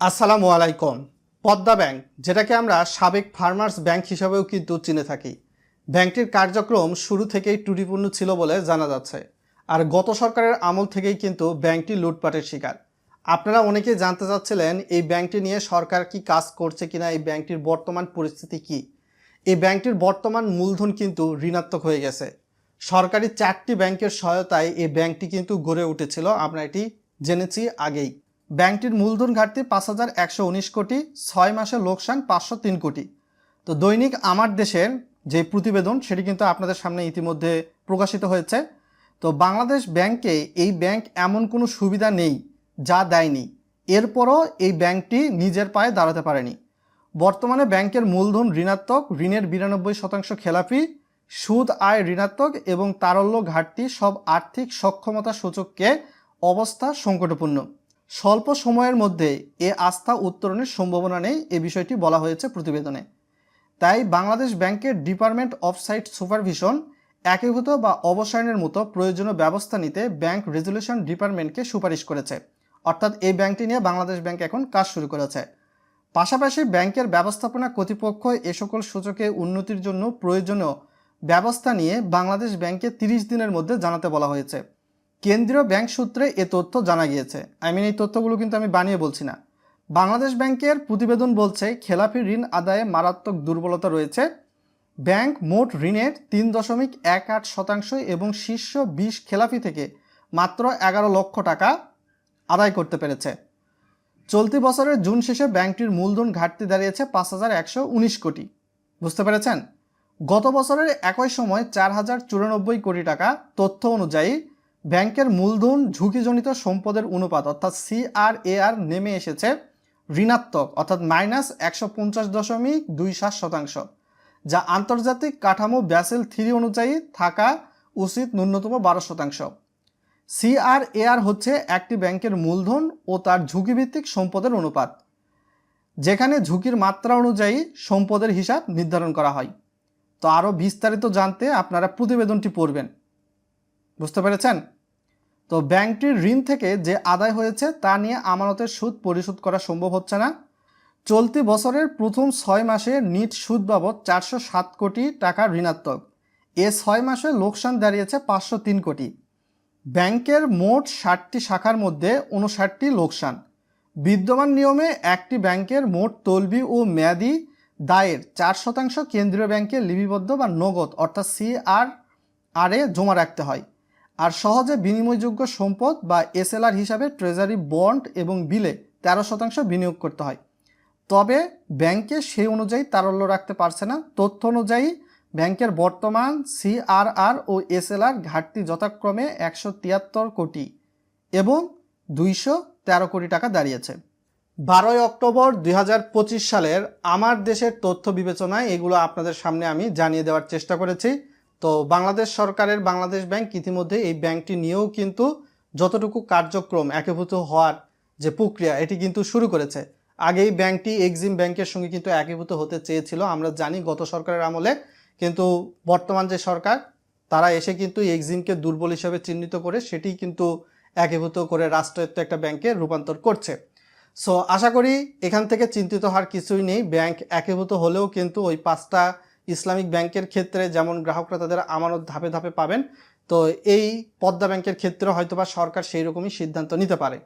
আসসালামু আলাইকুম। পদ্মা ব্যাংক, যেটাকে আমরা সাবেক ফার্মার্স ব্যাংক হিসাবেও কিন্তু চিনে থাকি। ব্যাংকটির কার্যক্রম শুরু থেকেই ত্রুটিপূর্ণ ছিল বলে জানা যাচ্ছে। আর গত সরকারের আমল থেকেই কিন্তু ব্যাংকটি লুটপাটের শিকার। আপনারা অনেকেই জানতে চাচ্ছিলেন, এই ব্যাংকটি নিয়ে সরকার কি কাজ করছে কিনা, এই ব্যাংকটির বর্তমান পরিস্থিতি কি? এই ব্যাংকটির বর্তমান মূলধন কিন্তু ঋণাত্মক হয়ে গেছে। সরকারি চারটি ব্যাংকের সহায়তায় এই ব্যাংকটি কিন্তু গড়ে উঠেছিল। আমরা এটি জেনেছি আগেই। ব্যাংকটির মূলধন ঘাটতি পাঁচ হাজার একশো উনিশ কোটি, ছয় মাসের লোকসান পাঁচশো তিন কোটি। তো দৈনিক আমার দেশের যে প্রতিবেদন, সেটি কিন্তু আপনাদের সামনে ইতিমধ্যে প্রকাশিত হয়েছে। তো বাংলাদেশ ব্যাংকে এই ব্যাংক এমন কোনো সুবিধা নেই যা দেয়নি। এরপরও এই ব্যাংকটি নিজের পায়ে দাঁড়াতে পারেনি। বর্তমানে ব্যাংকের মূলধন ঋণাত্মক, ঋণের বিরানব্বই শতাংশ খেলাপি, সুদ আয় ঋণাত্মক এবং তারল্য ঘাটতি সব আর্থিক সক্ষমতা সূচককে অবস্থা সংকটপূর্ণ। স্বল্প সময়ের মধ্যে এ আস্থা উত্তরণের সম্ভাবনা নেই, এ বিষয়টি বলা হয়েছে প্রতিবেদনে। তাই বাংলাদেশ ব্যাংকের ডিপার্টমেন্ট অফ সাইট সুপারভিশন একীভূত বা অবসায়নের মতো প্রয়োজনীয় ব্যবস্থা নিতে ব্যাংক রেজুলেশন ডিপার্টমেন্টকে সুপারিশ করেছে। অর্থাৎ এই ব্যাংকটি নিয়ে বাংলাদেশ ব্যাংক এখন কাজ শুরু করেছে। পাশাপাশি ব্যাংকের ব্যবস্থাপনা কর্তৃপক্ষ এ সকল সূচকে উন্নতির জন্য প্রয়োজনীয় ব্যবস্থা নিয়ে বাংলাদেশ ব্যাংকে তিরিশ দিনের মধ্যে জানাতে বলা হয়েছে। কেন্দ্রীয় ব্যাংক সূত্রে এ তথ্য জানা গিয়েছে। আই মিন এই তথ্যগুলো কিন্তু আমি বানিয়ে বলছি না। বাংলাদেশ ব্যাংকের প্রতিবেদন বলছে খেলাপি ঋণ আদায়ে মারাত্মক দুর্বলতা রয়েছে। ব্যাংক মোট ঋণের তিন দশমিক এক আট শতাংশ এবং শীর্ষ বিশ খেলাপি থেকে মাত্র এগারো লক্ষ টাকা আদায় করতে পেরেছে। চলতি বছরের জুন শেষে ব্যাংকটির মূলধন ঘাটতি দাঁড়িয়েছে পাঁচ হাজার একশো উনিশ কোটি। বুঝতে পেরেছেন? গত বছরের একই সময় চার হাজার চুরানব্বই কোটি টাকা তথ্য অনুযায়ী ব্যাংকের মূলধন ঝুঁকিজনিত সম্পদের অনুপাত, অর্থাৎ সিআরএআর নেমে এসেছে ঋণাত্মক, অর্থাৎ মাইনাস একশো পঞ্চাশ দশমিক দুই সাত শতাংশ, যা আন্তর্জাতিক কাঠামো ব্যাসেল থ্রি অনুযায়ী থাকা উচিত ন্যূনতম বারো শতাংশ। সিআরএআর হচ্ছে একটি ব্যাংকের মূলধন ও তার ঝুঁকিভিত্তিক সম্পদের অনুপাত, যেখানে ঝুঁকির মাত্রা অনুযায়ী সম্পদের হিসাব নির্ধারণ করা হয়। তো আরও বিস্তারিত জানতে আপনারা প্রতিবেদনটি পড়বেন। বুঝতে পেরেছেন? তো ব্যাংকটির ঋণ থেকে যে আদায় হয়েছে তা নিয়ে আমানতের সুদ পরিশোধ করা সম্ভব হচ্ছে না। চলতি বছরের প্রথম ছয় মাসে নিট সুদ বাবদ চারশো সাত কোটি টাকা ঋণাত্মক। এ ছয় মাসে লোকসান দাঁড়িয়েছে পাঁচশো তিন কোটি। ব্যাংকের মোট ষাটটি শাখার মধ্যে উনষাটটি লোকসান। বিদ্যমান নিয়মে একটি ব্যাংকের মোট তলবি ও মেয়াদি দায়ের চার শতাংশ কেন্দ্রীয় ব্যাংকে লিপিবদ্ধ বা নগদ, অর্থাৎ সিআর আরে জমা রাখতে হয়। আর সহজে বিনিময়যোগ্য সম্পদ বা এসএলআর হিসাবে ট্রেজারি বন্ড এবং বিলে তেরো শতাংশ বিনিয়োগ করতে হয়। তবে ব্যাংকে সেই অনুযায়ী তারল্য রাখতে পারছে না। তথ্য অনুযায়ী, ব্যাংকের বর্তমান সিআরআর ও এসএলআর ঘাটতি যথাক্রমে একশো তিয়াত্তর কোটি এবং দুইশো তেরো কোটি টাকা দাঁড়িয়েছে। বারোই অক্টোবর দুই হাজার পঁচিশ সালের আমার দেশের তথ্য বিবেচনায় এগুলো আপনাদের সামনে আমি জানিয়ে দেওয়ার চেষ্টা করেছি। তো বাংলাদেশ সরকারের বাংলাদেশ ব্যাংক ইতিমধ্যে এই ব্যাংকটি নিয়েও কিন্তু যতটুকু কার্যক্রম একীভূত হওয়ার যে প্রক্রিয়া, এটি কিন্তু শুরু করেছে। আগে এই ব্যাংকটি এক্সিম ব্যাংকের সঙ্গে কিন্তু একীভূত হতে চেয়েছিল। আমরা জানি গত সরকারের আমলে কিন্তু বর্তমান যে সরকার, তারা এসে কিন্তু এক্সিমকে দুর্বল হিসাবে চিহ্নিত করে সেটি কিন্তু একীভূত করে রাষ্ট্রায়ত্ত একটা ব্যাংকে রূপান্তর করছে। সো আশা করি এখান থেকে চিন্তিত হওয়ার কিছুই নেই। ব্যাংক একীভূত হলেও কিন্তু ওই পাঁচটা ইসলামিক ব্যাংকের ক্ষেত্রে যেমন গ্রাহকরা তাদের আমানত ধাপে ধাপে পাবেন, তো এই পদ্মা ব্যাংকের ক্ষেত্রে হয়তোবা সরকার সেই রকমই সিদ্ধান্ত নিতে পারে।